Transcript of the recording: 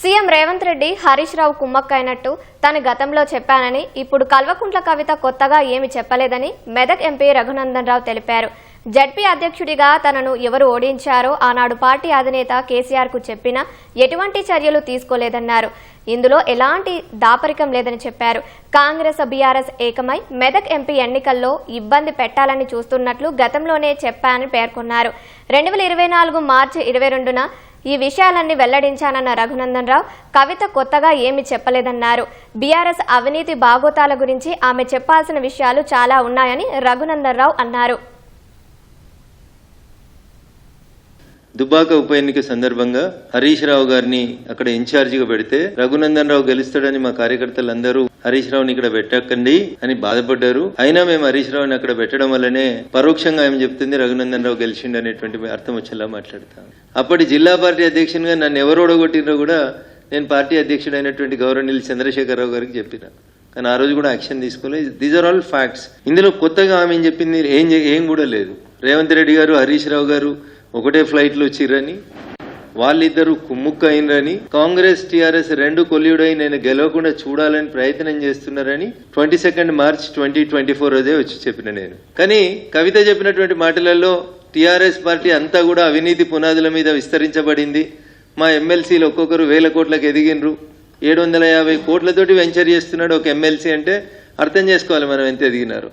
CM Revanth Reddy Harish Rao కుమ్మక్కైనట్టు తాను గతంలో చెప్పానని ఇప్పుడు కల్వకుంట్ల కవిత కొత్తగా ఏమి చెప్పలేదని మెదక్ ఎంపీ రఘునందన్ రావు తెలిపారు. జడ్పీ అధ్యక్షుడిగా తనను ఎవరు ఓడించారో ఆనాడు పార్టీ అధినేత కేసీఆర్కు చెప్పినా ఎటువంటి చర్యలు తీసుకోలేదన్నారు. ఇందులో ఎలాంటి దాపరికం లేదని చెప్పారు. కాంగ్రెస్ బీఆర్ఎస్ ఏకమై మెదక్ ఎంపీ ఎన్నికల్లో ఇబ్బంది పెట్టాలని చూస్తున్నట్లు గతంలోనే చెప్పానని పేర్కొన్నారు. రెండు వేల ఇరవై నాలుగు మార్చి ఇరవై రెండున ఈ విషయాలన్నీ వెల్లడించానన్న రఘునందన్ రావు కవిత కొత్తగా ఏమి చెప్పలేదన్నారు. బీఆర్ఎస్ అవినీతి బాగోతాల గురించి ఆమె చెప్పాల్సిన విషయాలు చాలా ఉన్నాయని రఘునందన్ రావు అన్నారు. దుబ్బాక ఉప ఎన్నిక సందర్భంగా హరీష్ రావు గారిని అక్కడ ఇన్ఛార్జిగా పెడితే రఘునందన్ రావు గెలుస్తాడని మా కార్యకర్తలందరూ హరీష్ రావుని ఇక్కడ పెట్టకండి అని బాధపడ్డారు. అయినా మేము హరీష్ రావుని అక్కడ పెట్టడం వల్లనే పరోక్షంగా ఏం చెప్తుంది రఘునందన్ రావు గెలిచిండు అనేటువంటి అర్థం వచ్చేలా మాట్లాడతాం. అప్పటి జిల్లా పార్టీ అధ్యక్షునిగా నన్ను ఎవరు ఓడగొట్టినో కూడా నేను పార్టీ అధ్యక్షుడైనటువంటి గౌరవనీయులు చంద్రశేఖరరావు గారికి చెప్పిన. కానీ ఆ రోజు కూడా యాక్షన్ తీసుకోలేదు. దీస్ ఆర్ ఆల్ ఫ్యాక్ట్స్ ఇందులో కొత్తగా ఆమె చెప్పింది? ఏం ఏం కూడా లేదు. రేవంత్ రెడ్డి గారు హరీష్ రావు గారు ఒకటే ఫ్లైట్లో వచ్చిర్రని వాళ్ళిద్దరూ కుమ్ముక్కైనరని కాంగ్రెస్ టీఆర్ఎస్ రెండు కొల్లుడై నేను గెలవకుండా చూడాలని ప్రయత్నం చేస్తున్నారని twenty second March twenty twenty four అదే వచ్చి చెప్పిన నేను. కానీ కవిత చెప్పినటువంటి మాటలలో టీఆర్ఎస్ పార్టీ అంతా కూడా అవినీతి పునాదుల మీద విస్తరించబడింది. మా ఎమ్మెల్సీలు ఒక్కొక్కరు వేల కోట్లకు ఎదిగినరు. ఏడు వందల యాభై కోట్లతోటి వెంచర్ చేస్తున్నాడు ఒక ఎమ్మెల్సీ అంటే అర్థం చేసుకోవాలి మనం ఎంత ఎదిగినారు.